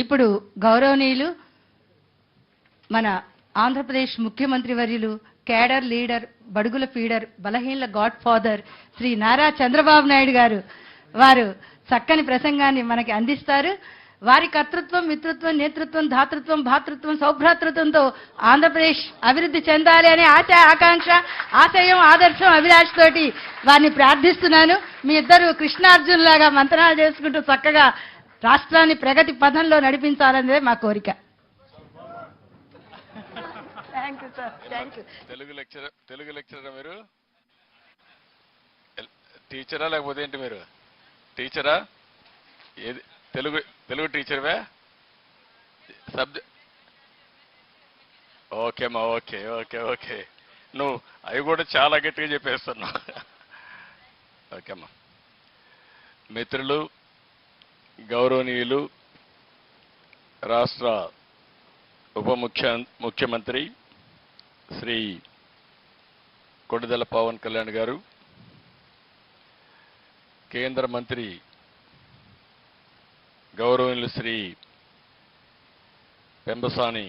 ఇప్పుడు గౌరవనీయులు మన ఆంధ్రప్రదేశ్ ముఖ్యమంత్రి వర్యులు కేడర్ లీడర్ బడుగుల ఫీడర్ బలహీనల గాడ్ ఫాదర్ శ్రీ నారా చంద్రబాబు నాయుడు గారు వారు చక్కని ప్రసంగాన్ని మనకి అందిస్తారు. వారి కర్తృత్వం మిత్రత్వం నేతృత్వం ధాతృత్వం భాతృత్వం సౌభ్రాతృత్వంతో ఆంధ్రప్రదేశ్ అభివృద్ధి చెందాలి అనే ఆశ ఆకాంక్ష ఆశయం ఆదర్శం అభిలాష్ తోటి వారిని ప్రార్థిస్తున్నాను. మీ ఇద్దరు కృష్ణార్జున్ లాగా మంత్రాలు చేసుకుంటూ చక్కగా రాష్ట్రాన్ని ప్రగతి పథంలో నడిపించాలనేదే మా కోరిక. Thank you sir thank you Telugu lecture Telugu లెక్చరరా మీరు? టీచరా లేకపోతే ఏంటి మీరు? టీచరా? ఏది తెలుగు తెలుగు టీచర్వే? సబ్జెక్ట్ ఓకే అమ్మా ఓకే ఓకే ఓకే. నువ్వు అవి కూడా చాలా గట్టిగా చెప్పేస్తున్నావు. ఓకే అమ్మా. మిత్రులు గౌరవనీయులు రాష్ట్ర ఉప ముఖ్య ముఖ్యమంత్రి శ్రీ కొడుదల పవన్ కళ్యాణ్ గారు కేంద్ర మంత్రి గౌరవనీయులు శ్రీ పెంబసాని